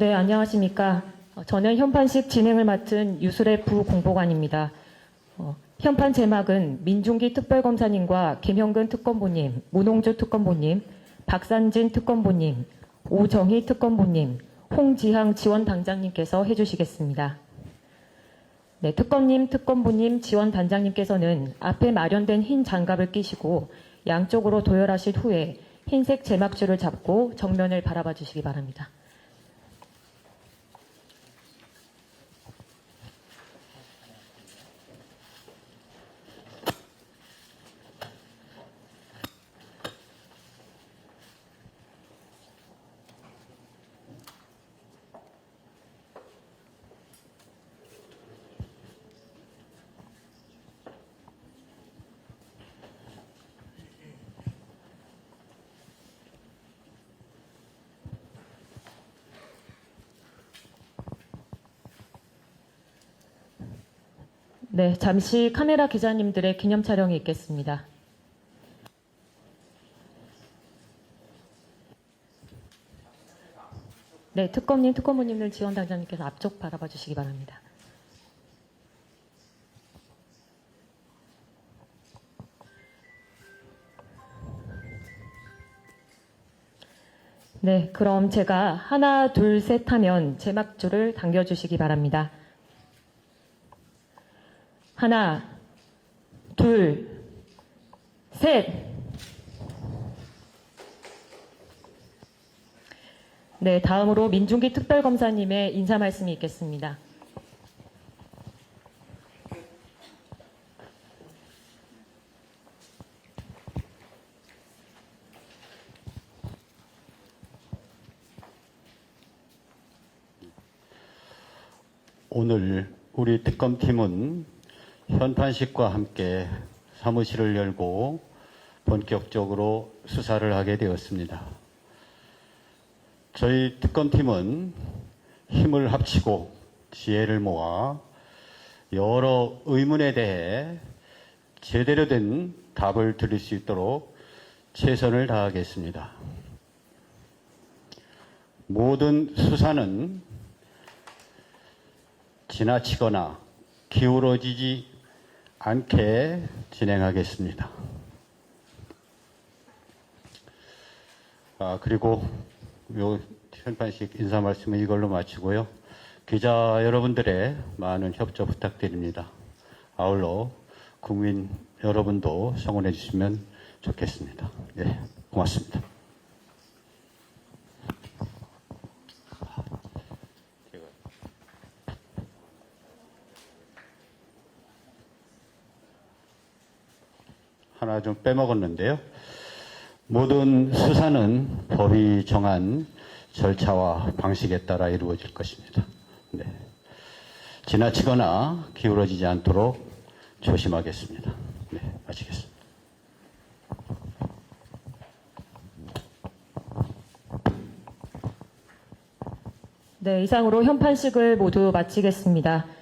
네, 안녕하십니까. 어, 저는 현판식 진행을 맡은 유술의 부공보관입니다. 어, 현판 제막은 민중기 특별검사님과 김형근 특검보님, 문홍주 특검보님, 박산진 특검보님, 오정희 특검보님, 홍지향 지원단장님께서 해주시겠습니다. 네, 특검님, 특검보님, 지원단장님께서는 앞에 마련된 흰 장갑을 끼시고 양쪽으로 도열하실 후에 흰색 제막줄을 잡고 정면을 바라봐 주시기 바랍니다. 네, 잠시 카메라 기자님들의 기념 촬영이 있겠습니다. 네, 특검님, 특검부님들 지원단장님께서 앞쪽 바라봐 주시기 바랍니다. 네, 그럼 제가 하나, 둘, 셋 하면 제막줄을 당겨주시기 바랍니다. 하나, 둘, 셋. 네, 다음으로 민중기 특별검사님의 인사 말씀이 있겠습니다. 오늘 우리 특검팀은 현판식과 함께 사무실을 열고 본격적으로 수사를 하게 되었습니다. 저희 특검팀은 힘을 합치고 지혜를 모아 여러 의문에 대해 제대로 된 답을 드릴 수 있도록 최선을 다하겠습니다. 모든 수사는 지나치거나 기울어지지 않게 진행하겠습니다. 아, 그리고 요 현판식 인사 말씀은 이걸로 마치고요. 기자 여러분들의 많은 협조 부탁드립니다. 아울러 국민 여러분도 성원해 주시면 좋겠습니다. 네, 고맙습니다. 하나 좀 빼먹었는데요. 모든 수사는 법이 정한 절차와 방식에 따라 이루어질 것입니다. 네. 지나치거나 기울어지지 않도록 조심하겠습니다. 네, 마치겠습니다. 네, 이상으로 현판식을 모두 마치겠습니다.